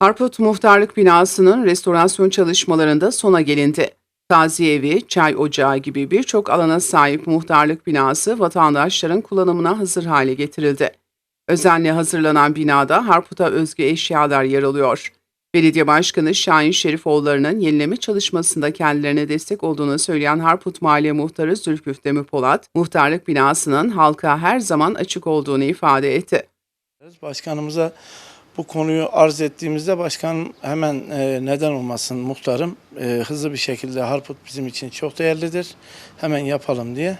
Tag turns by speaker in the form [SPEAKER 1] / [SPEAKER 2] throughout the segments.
[SPEAKER 1] Harput Muhtarlık binasının restorasyon çalışmalarında sona gelindi. Taziye evi, çay ocağı gibi birçok alana sahip muhtarlık binası vatandaşların kullanımına hazır hale getirildi. Özenle hazırlanan binada Harput'a özgü eşyalar yer alıyor. Belediye Başkanı Şahin Şerifoğulları'nın yenileme çalışmasında kendilerine destek olduğunu söyleyen Harput Mahalle Muhtarı Zülfüf Demir Polat, muhtarlık binasının halka her zaman açık olduğunu ifade etti.
[SPEAKER 2] Başkanımıza bu konuyu arz ettiğimizde başkan hemen e, neden olmasın muhtarım e, hızlı bir şekilde Harput bizim için çok değerlidir. Hemen yapalım diye.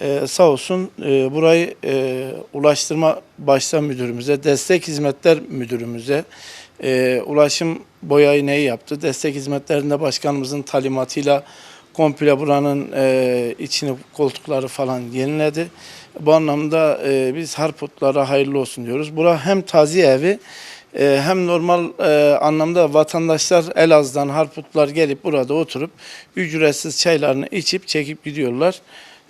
[SPEAKER 2] E, sağ olsun e, burayı e, Ulaştırma Başta Müdürümüze, Destek Hizmetler Müdürümüze, e, Ulaşım Boyayı neyi yaptı? Destek hizmetlerinde başkanımızın talimatıyla komple buranın e, içini, koltukları falan yeniledi. Bu anlamda e, biz Harputlara hayırlı olsun diyoruz. Bura hem taziye evi e, hem normal e, anlamda vatandaşlar Elazığ'dan Harputlar gelip burada oturup ücretsiz çaylarını içip çekip gidiyorlar.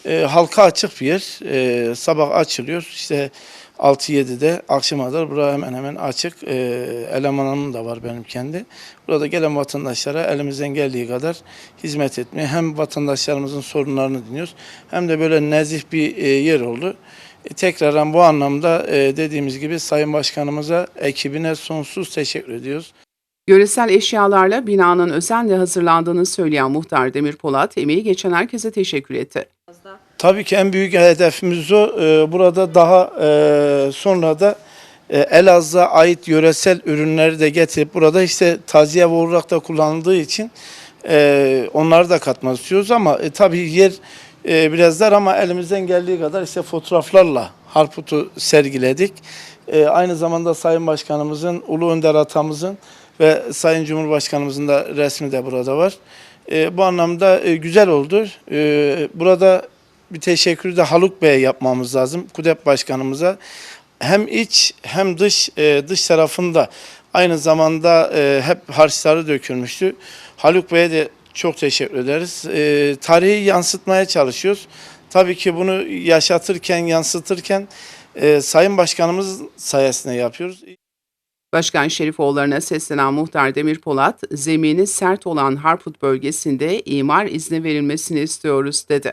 [SPEAKER 2] E, halka açık bir yer. E, sabah açılıyor. İşte 6-7'de akşama kadar bura hemen hemen açık. E, elemanım da var benim kendi. Burada gelen vatandaşlara elimizden geldiği kadar hizmet etmeye hem vatandaşlarımızın sorunlarını dinliyoruz hem de böyle nezih bir e, yer oldu. E, tekrardan bu anlamda e, dediğimiz gibi Sayın Başkanımıza, ekibine sonsuz teşekkür ediyoruz.
[SPEAKER 1] Yöresel eşyalarla binanın özenle hazırlandığını söyleyen Muhtar Demir Polat, emeği geçen herkese teşekkür etti.
[SPEAKER 2] Tabii ki en büyük hedefimiz o. Ee, Burada daha e, sonra da e, Elazığ'a ait yöresel ürünleri de getirip burada işte taziye olarak da kullanıldığı için e, onları da katmak istiyoruz ama tabii yer biraz dar ama elimizden geldiği kadar işte fotoğraflarla Harput'u sergiledik. Aynı zamanda Sayın Başkanımızın, Ulu Önder Atamızın ve Sayın Cumhurbaşkanımızın da resmi de burada var. E, bu anlamda e, güzel oldu. E, burada bir teşekkürü de Haluk Bey'e yapmamız lazım. KUDEP Başkanımıza. Hem iç hem dış dış tarafında aynı zamanda hep harçları dökülmüştü. Haluk Bey'e de çok teşekkür ederiz. Tarihi yansıtmaya çalışıyoruz. Tabii ki bunu yaşatırken, yansıtırken Sayın Başkanımız sayesinde yapıyoruz.
[SPEAKER 1] Başkan Şerifoğulları'na seslenen Muhtar Demir Polat, zemini sert olan Harput bölgesinde imar izni verilmesini istiyoruz dedi.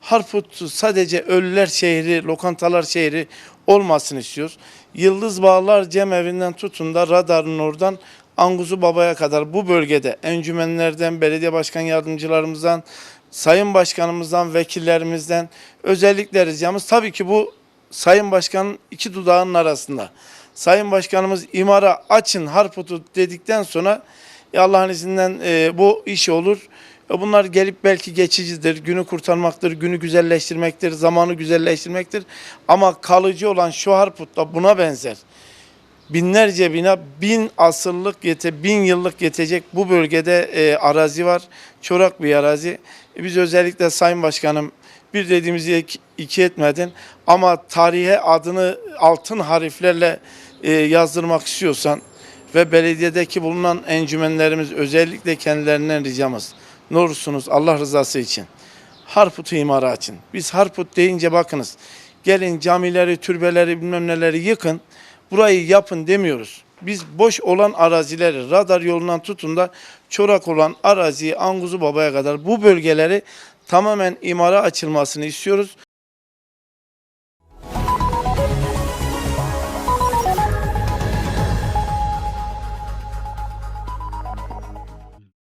[SPEAKER 2] Harput sadece ölüler şehri, lokantalar şehri olmasını istiyoruz. Yıldız Bağlar Cemevi'nden tutun da radarın oradan Anguzu Baba'ya kadar bu bölgede encümenlerden, belediye başkan yardımcılarımızdan, sayın başkanımızdan, vekillerimizden özellikle ricamız tabii ki bu sayın başkanın iki dudağının arasında. Sayın başkanımız imara açın Harput'u dedikten sonra e, Allah'ın izninden e, bu iş olur. E, Bunlar gelip belki geçicidir, günü kurtarmaktır, günü güzelleştirmektir, zamanı güzelleştirmektir. Ama kalıcı olan şu Harput'ta buna benzer. Binlerce bina, bin asırlık, yete, bin yıllık yetecek bu bölgede e, arazi var. Çorak bir arazi. E, biz özellikle Sayın Başkanım bir dediğimizi iki, iki etmedin ama tarihe adını altın harflerle e, yazdırmak istiyorsan ve belediyedeki bulunan encümenlerimiz özellikle kendilerinden ricamız. Ne olursunuz Allah rızası için. Harput'u imara açın. Biz Harput deyince bakınız. Gelin camileri, türbeleri bilmem neleri yıkın. Burayı yapın demiyoruz. Biz boş olan arazileri radar yolundan tutun da çorak olan araziyi Anguzu Baba'ya kadar bu bölgeleri tamamen imara açılmasını istiyoruz.